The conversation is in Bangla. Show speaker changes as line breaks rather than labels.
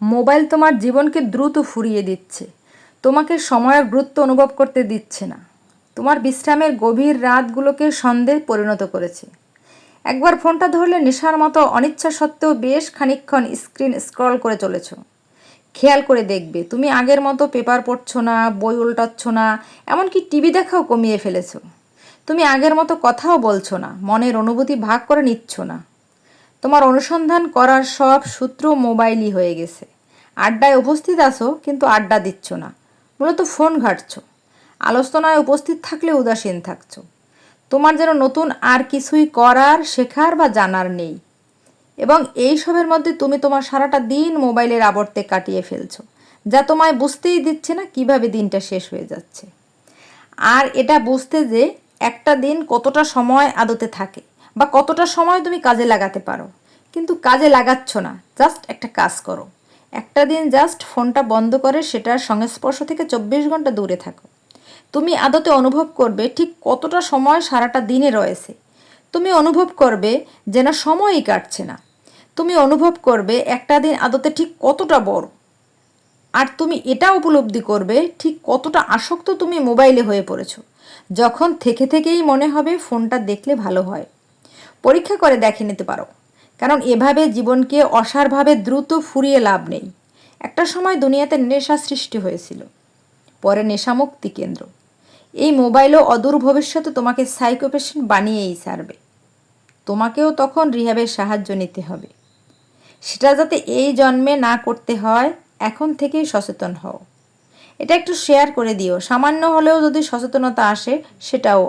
মোবাইল তোমার জীবনকে দ্রুত ফুরিয়ে দিচ্ছে। তোমাকে সময়ের গুরুত্ব অনুভব করতে দিচ্ছে না। তোমার বিশ্রামের গভীর রাতগুলোকে সন্দেহে পরিণত করেছে। একবার ফোনটা ধরলে নেশার মতো অনিচ্ছা সত্ত্বেও বেশ খানিকক্ষণ স্ক্রিন স্ক্রল করে চলেছ। খেয়াল করে দেখবে, তুমি আগের মতো পেপার পড়ছো না, বই উল্টাচ্ছ না, এমনকি টিভি দেখাও কমিয়ে ফেলেছো। তুমি আগের মতো কথাও বলছো না, মনের অনুভূতি ভাগ করে নিচ্ছ না। তোমার অনুসন্ধান করার সব সূত্র মোবাইলই হয়ে গেছে। আড্ডায় উপস্থিত আছো, কিন্তু আড্ডা দিচ্ছ না। মূলত ফোন ঘাটছো। আলোচনায় উপস্থিত থাকলে উদাসীন থাকছো। তোমার যেন নতুন আর কিছুই করার, শেখার বা জানার নেই। এবং এই সবের মধ্যে তুমি তোমার সারাটা দিন মোবাইলের আবর্তে কাটিয়ে ফেলছো, যা তোমায় বুঝতেই দিচ্ছে না কীভাবে দিনটা শেষ হয়ে যাচ্ছে। আর এটা বুঝতে যে একটা দিন কতটা সময় আদতে থাকে। বা কতটা সময় তুমি কাজে লাগাতে পারো। কিন্তু কাজে লাগাচ্ছ না, জাস্ট একটা কাজ করো। একটা দিন জাস্ট ফোনটা বন্ধ করে সেটার সংস্পর্শ থেকে চব্বিশ ঘণ্টা দূরে থাকো। তুমি আদতে অনুভব করবে ঠিক কতটা সময় সারাটা দিনে রয়েছে। তুমি অনুভব করবে যেন সময়ই কাটছে না। তুমি অনুভব করবে একটা দিন আদতে ঠিক কতটা বড়। আর তুমি এটা উপলব্ধি করবে ঠিক কতটা আসক্ত তুমি মোবাইলে হয়ে পড়েছো। যখন থেকে থেকেই মনে হবে ফোনটা দেখলে ভালো হয়। পরীক্ষা করে দেখে নিতে পারো। কারণ এভাবে জীবনকে অসারভাবে দ্রুত ফুরিয়ে লাভ নেই। একটা সময় দুনিয়াতে নেশা সৃষ্টি হয়েছিল। পরে নেশামুক্তি কেন্দ্র। এই মোবাইলও অদূর ভবিষ্যতে তোমাকে সাইকোপেশেন্ট বানিয়েই ছাড়বে। তোমাকেও তখন রিহাবের সাহায্য নিতে হবে। সেটা যাতে এই জন্মে না করতে হয়, এখন থেকেই সচেতন হও। এটা একটু শেয়ার করে দিও। সামান্য হলেও যদি সচেতনতা আসে, সেটাও